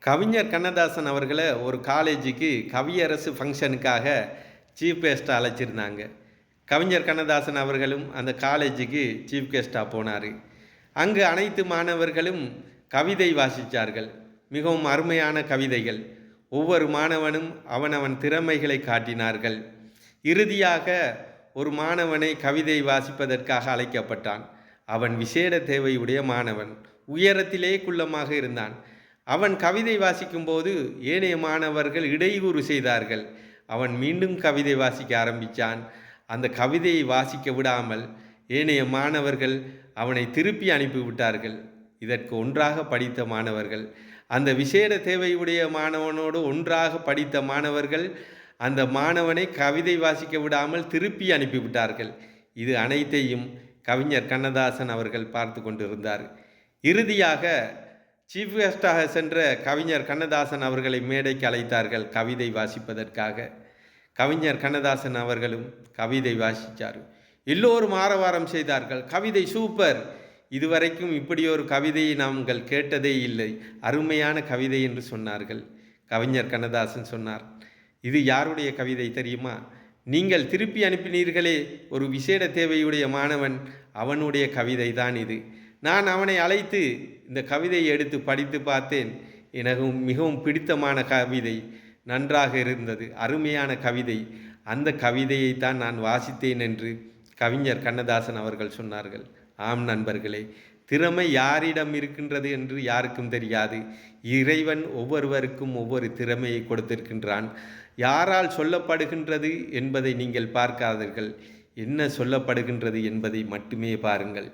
கவிஞர் கண்ணதாசன் அவர்களை ஒரு காலேஜுக்கு கவியரசு ஃபங்க்ஷனுக்காக சீஃப் கெஸ்ட்டாக அழைச்சிருந்தாங்க. கவிஞர் கண்ணதாசன் அவர்களும் அந்த காலேஜுக்கு சீஃப் கெஸ்ட்டாக போனார். அங்கு அனைத்து மாணவர்களும் கவிதை வாசித்தார்கள் மிகவும் அருமையான கவிதைகள். ஒவ்வொரு மாணவனும் அவனவன் திறமைகளை காட்டினார்கள். இறுதியாக ஒரு மாணவனை கவிதை வாசிப்பதற்காக அழைக்கப்பட்டான். அவன் விசேட தேவையுடைய மாணவன். உயரத்திலே குள்ளமாக இருந்தான். அவன் கவிதை வாசிக்கும்போது ஏனைய மாணவர்கள் இடையூறு செய்தார்கள். அவன் மீண்டும் கவிதை வாசிக்க ஆரம்பித்தான் அந்த கவிதையை வாசிக்க விடாமல் ஏனைய மாணவர்கள் அவனை திருப்பி அனுப்பிவிட்டார்கள் இதற்கு ஒன்றாக படித்த மாணவர்கள். அந்த விசேட தேவையுடைய மாணவனோடு ஒன்றாக படித்த மாணவர்கள் அந்த மாணவனை கவிதை வாசிக்க விடாமல் திருப்பி அனுப்பிவிட்டார்கள் இது அனைத்தையும் கவிஞர் கண்ணதாசன் அவர்கள் பார்த்து கொண்டிருந்தார். இறுதியாக சீஃப் கெஸ்டாக சென்ற கவிஞர் கண்ணதாசன் அவர்களை மேடைக்கு அழைத்தார்கள் கவிதை வாசிப்பதற்காக. கவிஞர் கண்ணதாசன் அவர்களும் கவிதை வாசித்தார் எல்லோரும் ஆரவாரம் செய்தார்கள். கவிதை சூப்பர். இதுவரைக்கும் இப்படி ஒரு கவிதையை நாங்கள் கேட்டதே இல்லை. அருமையான கவிதை என்று சொன்னார்கள். கவிஞர் கண்ணதாசன் சொன்னார். இது யாருடைய கவிதை தெரியுமா? நீங்கள் திருப்பி அனுப்பினீர்களே. ஒரு விசேட தேவையுடைய மாணவன் அவனுடைய கவிதை தான் இது. நான் அவனை அழைத்து இந்த கவிதையை எடுத்து படித்து பார்த்தேன். எனக்கு மிகவும் பிடித்தமான கவிதை நன்றாக இருந்தது அருமையான கவிதை. அந்த கவிதையை தான் நான் வாசித்தேன் என்று கவிஞர் கண்ணதாசன் அவர்கள் சொன்னார்கள். ஆம் நண்பர்களே திறமை யாரிடம் இருக்கின்றது என்று யாருக்கும் தெரியாது. இறைவன் ஒவ்வொருவருக்கும் ஒவ்வொரு திறமையை கொடுத்திருக்கின்றான். யாரால் சொல்லப்படுகின்றது என்பதை நீங்கள் பார்க்காதீர்கள். என்ன சொல்லப்படுகின்றது என்பதை மட்டுமே பாருங்கள்.